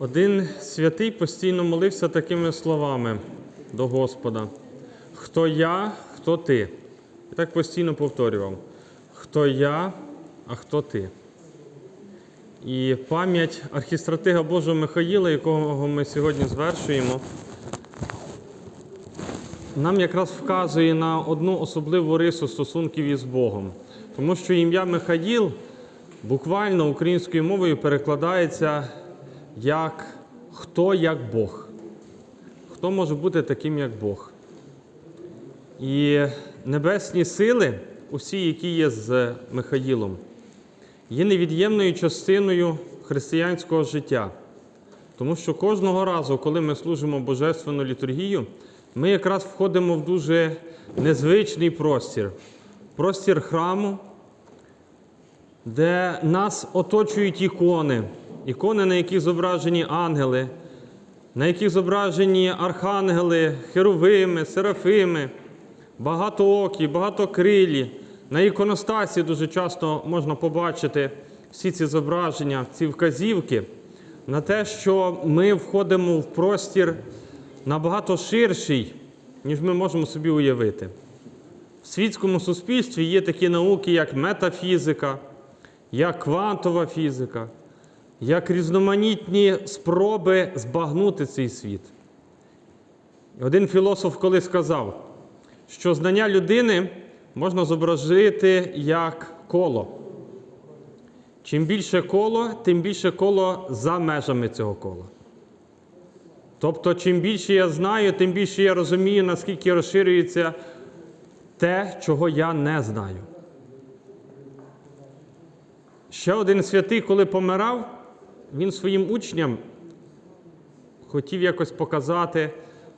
Один святий постійно молився такими словами до Господа: Хто я, хто ти? І так постійно повторював: Хто я, а хто ти? І пам'ять архістратига Божого Михаїла, якого ми сьогодні звершуємо, нам якраз вказує на одну особливу рису стосунків із Богом. Тому що ім'я Михаїл буквально українською мовою перекладається як хто як Бог. Хто може бути таким, як Бог? І небесні сили, усі, які є з Михаїлом, є невід'ємною частиною християнського життя. Тому що кожного разу, коли ми служимо Божественну літургію, ми якраз входимо в дуже незвичний простір, простір храму, де нас оточують ікони, ікони, на яких зображені ангели, на яких зображені архангели, херовими, серафими, багатоокі, багатокрилі. На іконостасі дуже часто можна побачити всі ці зображення, ці вказівки на те, що ми входимо в простір набагато ширший, ніж ми можемо собі уявити. В світському суспільстві є такі науки, як метафізика, як квантова фізика, як різноманітні спроби збагнути цей світ. Один філософ колись сказав, що знання людини можна зобразити як коло. Чим більше коло, тим більше коло за межами цього кола. Тобто, чим більше я знаю, тим більше я розумію, наскільки розширюється те, чого я не знаю. Ще один святий, коли помирав, він своїм учням хотів якось показати,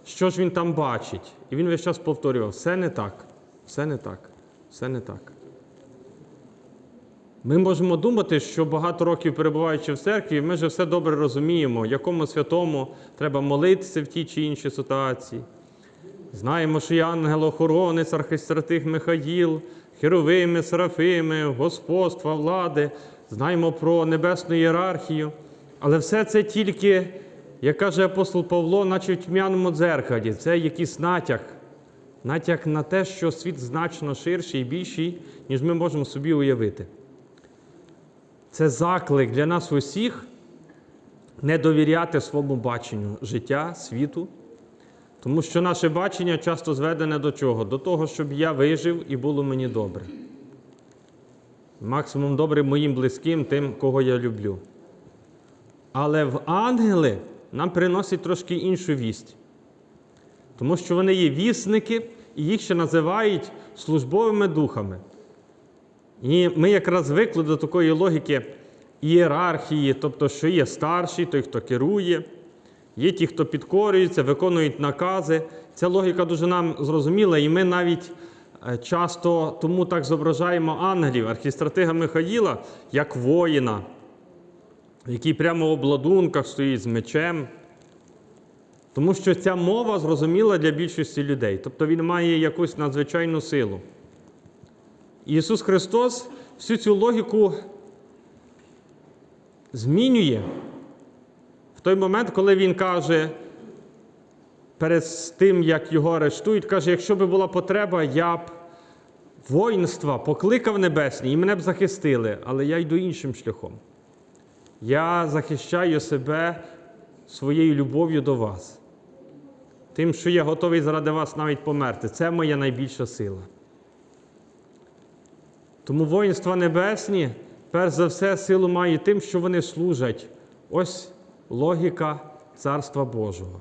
що ж він там бачить. І він весь час повторював: все не так, все не так, все не так. Ми можемо думати, що багато років перебуваючи в церкві, ми вже все добре розуміємо, якому святому треба молитися в тій чи іншій ситуації. Знаємо, що є ангел-охоронець, архистратих Михаїл, херовими, серафими, господства, влади, знаємо про небесну ієрархію. Але все це тільки, як каже апостол Павло, наче в тьмяному дзеркалі. Це якийсь натяк. Натяк на те, що світ значно ширший і більший, ніж ми можемо собі уявити. Це заклик для нас усіх не довіряти своєму баченню життя, світу, тому що наше бачення часто зведене до чого? До того, щоб я вижив і було мені добре. Максимум добре моїм близьким, тим, кого я люблю. Але в ангели нам приносять трошки іншу вість, тому що вони є вісники, і їх ще називають службовими духами. І ми якраз звикли до такої логіки ієрархії, тобто, що є старший, той, хто керує, є ті, хто підкорюється, виконують накази. Ця логіка дуже нам зрозуміла, і ми навіть часто тому так зображаємо ангелів, архістратига Михаїла, як воїна, який прямо в обладунках стоїть з мечем. Тому що ця мова зрозуміла для більшості людей, тобто він має якусь надзвичайну силу. Ісус Христос всю цю логіку змінює в той момент, коли Він каже, перед тим, як його арештують, каже, якщо би була потреба, я б воїнства покликав небесні і мене б захистили, але я йду іншим шляхом. Я захищаю себе своєю любов'ю до вас. Тим, що я готовий заради вас навіть померти. Це моя найбільша сила. Тому воїнства небесні, перш за все, силу мають тим, що вони служать. Ось логіка Царства Божого.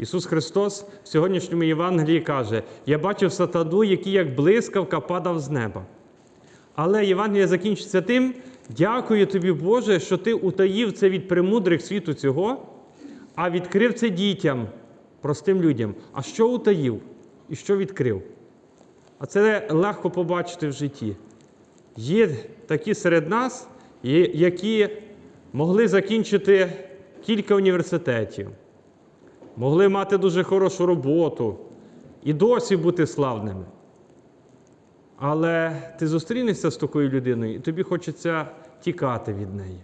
Ісус Христос в сьогоднішньому Євангелії каже: Я бачив сатану, який як блискавка падав з неба. Але Євангеліє закінчиться тим, дякую тобі, Боже, що ти утаїв це від премудрих світу цього, а відкрив це дітям, простим людям. А що утаїв і що відкрив? А це легко побачити в житті. Є такі серед нас, які могли закінчити кілька університетів, могли мати дуже хорошу роботу і досі бути славними. Але ти зустрінешся з такою людиною, і тобі хочеться тікати від неї.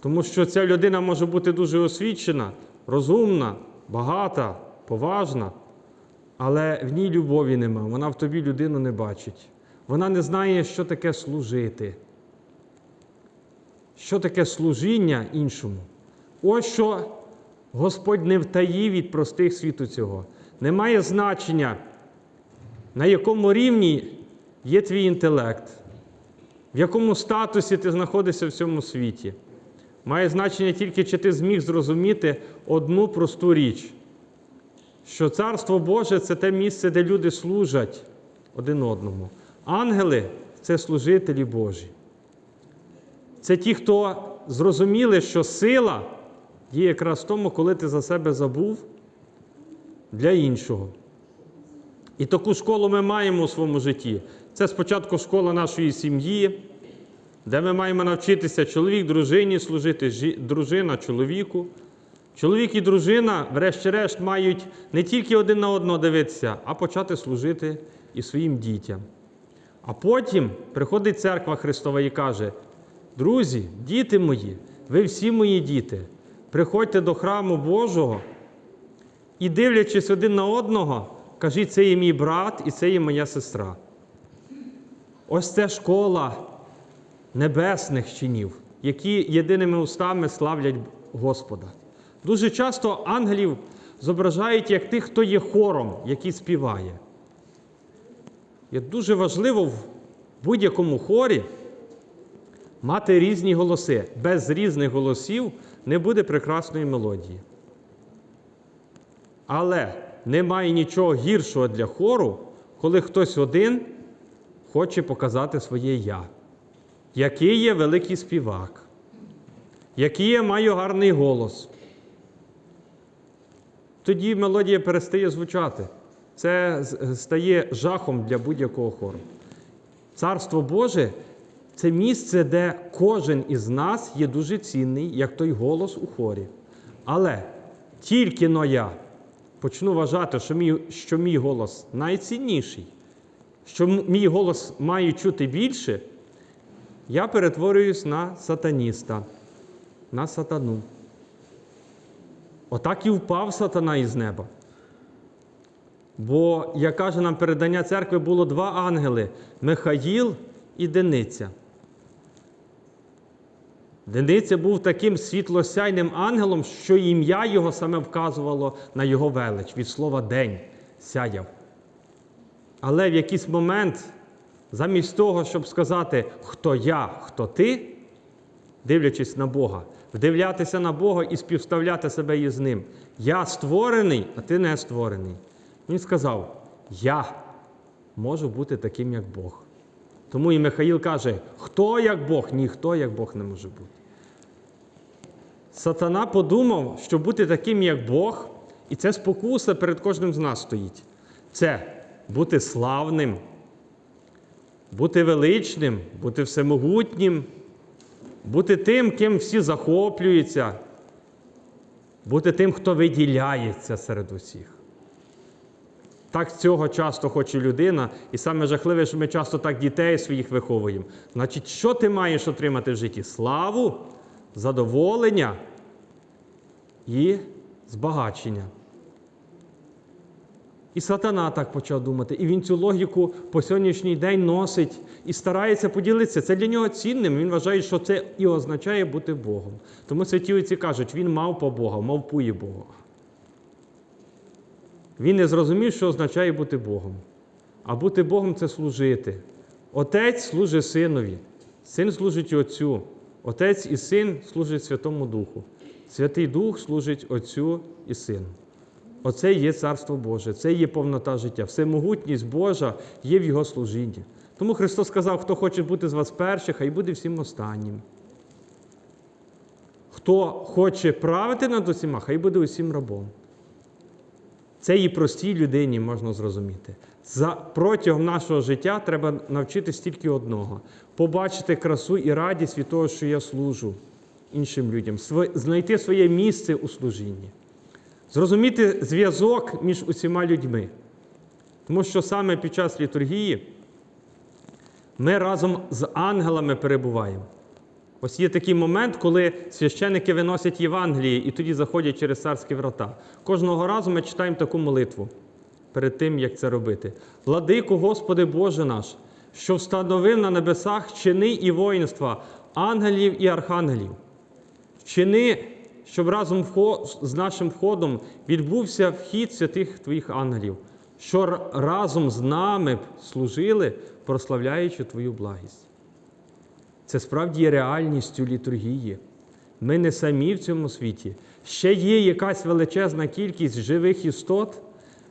Тому що ця людина може бути дуже освічена, розумна, багата, поважна, але в ній любові нема. Вона в тобі людину не бачить. Вона не знає, що таке служити. Що таке служіння іншому? Ось що Господь не втаїв від простих світу цього. Немає значення, на якому рівні є твій інтелект, в якому статусі ти знаходишся в цьому світі. Має значення тільки, чи ти зміг зрозуміти одну просту річ, що Царство Боже це те місце, де люди служать один одному. Ангели це служителі Божі. Це ті, хто зрозуміли, що сила є якраз в тому, коли ти за себе забув для іншого. І таку школу ми маємо у своєму житті. Це спочатку школа нашої сім'ї, де ми маємо навчитися чоловік дружині служити, жі- дружина чоловіку. Чоловік і дружина, врешті-решт, мають не тільки один на одного дивитися, а почати служити і своїм дітям. А потім приходить церква Христова і каже: друзі, діти мої, ви всі мої діти, приходьте до храму Божого і, дивлячись один на одного, кажіть, це є мій брат і це є моя сестра. Ось це школа небесних чинів, які єдиними устами славлять Господа. Дуже часто ангелів зображають як тих, хто є хором, який співає. Є дуже важливо в будь-якому хорі мати різні голоси. Без різних голосів не буде прекрасної мелодії. Але немає нічого гіршого для хору, коли хтось один хоче показати своє я, який є великий співак, який я маю гарний голос. Тоді мелодія перестає звучати. Це стає жахом для будь-якого хору. Царство Боже це місце, де кожен із нас є дуже цінний, як той голос у хорі. Але тільки но я почну вважати, що мій, що мій голос найцінніший, що мій голос має чути більше, я перетворююсь на сатаніста, на сатану. Отак і впав сатана із неба. Бо, як каже нам передання церкви, було два ангели Михаїл і Дениця. Дениця був таким світлосяйним ангелом, що ім'я його саме вказувало на його велич від слова день сяяв. Але в якийсь момент, замість того, щоб сказати, хто я, хто ти, дивлячись на Бога, вдивлятися на Бога і співставляти себе із Ним. Я створений, а ти не створений. Він сказав: Я можу бути таким, як Бог. Тому і Михаїл каже: хто як Бог? Ніхто як Бог не може бути. Сатана подумав, що бути таким, як Бог, і це спокуса перед кожним з нас стоїть. Це бути славним, бути величним, бути всемогутнім, бути тим, ким всі захоплюються, бути тим, хто виділяється серед усіх. Так цього часто хоче людина, і саме жахливе, що ми часто так дітей своїх виховуємо. Значить, що ти маєш отримати в житті? Славу, задоволення і збагачення. І сатана так почав думати, і він цю логіку по сьогоднішній день носить і старається поділитися. Це для нього цінним. Він вважає, що це і означає бути Богом. Тому святі отці кажуть, він мав по Бога, мавпує Бога. Він не зрозумів, що означає бути Богом. А бути Богом це служити. Отець служить синові, син служить Отцю. Отець і син служать Святому Духу. Святий Дух служить Отцю і Сину. Оце є Царство Боже, це є повнота життя. Всемогутність Божа є в Його служінні. Тому Христос сказав, хто хоче бути з вас першим, хай буде всім останнім. Хто хоче правити над усіма, хай буде усім рабом. Це і простій людині можна зрозуміти. За протягом нашого життя треба навчитись тільки одного: побачити красу і радість від того, що я служу іншим людям, знайти своє місце у служінні, зрозуміти зв'язок між усіма людьми. Тому що саме під час літургії ми разом з ангелами перебуваємо. Ось є такий момент, коли священники виносять Євангеліє і тоді заходять через царські врата. Кожного разу ми читаємо таку молитву перед тим, як це робити. Владику, Господи Боже наш, що встановив на небесах чини і воїнства, ангелів і архангелів. Вчини, щоб разом з нашим входом відбувся вхід святих Твоїх ангелів, що разом з нами служили, прославляючи Твою благість. Це справді є реальністю літургії. Ми не самі в цьому світі. Ще є якась величезна кількість живих істот,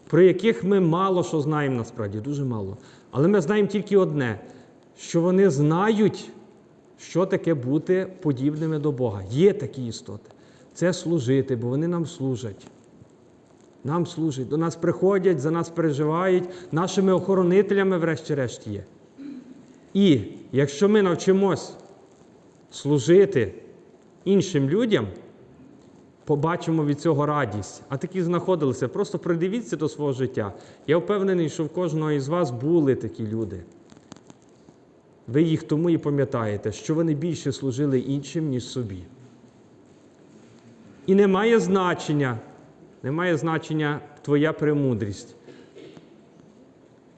про яких ми мало що знаємо насправді, дуже мало. Але ми знаємо тільки одне: що вони знають, що таке бути подібними до Бога. Є такі істоти. Це служити, бо вони нам служать. Нам служать, до нас приходять, за нас переживають, нашими охоронителями, врешті-решт, є. І якщо ми навчимось служити іншим людям, побачимо від цього радість. А такі знаходилися. Просто придивіться до свого життя. Я впевнений, що в кожного із вас були такі люди. Ви їх тому і пам'ятаєте, що вони більше служили іншим, ніж собі. І не має значення, не має значення твоя премудрість,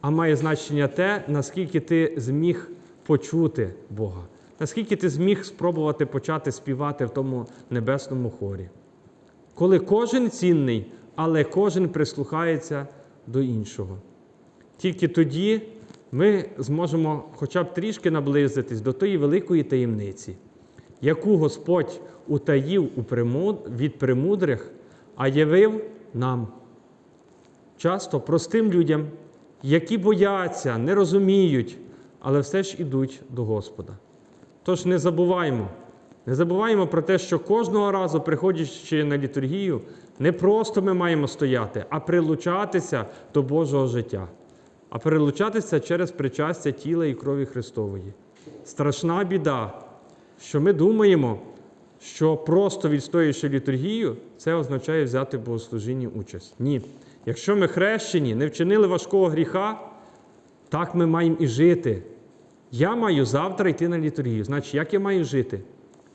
а має значення те, наскільки ти зміг почути Бога, наскільки ти зміг спробувати почати співати в тому небесному хорі. Коли кожен цінний, але кожен прислухається до іншого. Тільки тоді ми зможемо хоча б трішки наблизитись до тої великої таємниці, яку Господь утаїв від премудрих, а явив нам. Часто простим людям, які бояться, не розуміють, але все ж ідуть до Господа. Тож не забуваймо, не забуваємо про те, що кожного разу, приходячи на літургію, не просто ми маємо стояти, а прилучатися до Божого життя, а прилучатися через причастя тіла і крові Христової. Страшна біда, що ми думаємо, що просто відстоюючи літургію, це означає взяти в богослужінні участь. Ні. Якщо ми хрещені, не вчинили важкого гріха, так ми маємо і жити. Я маю завтра йти на літургію. Значить, як я маю жити?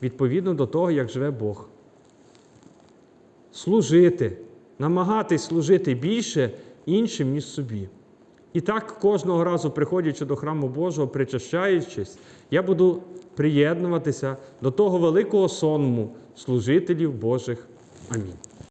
Відповідно до того, як живе Бог. Служити, намагатись служити більше іншим, ніж собі. І так кожного разу, приходячи до храму Божого, причащаючись, я буду приєднуватися до того великого сонму служителів Божих. Амінь.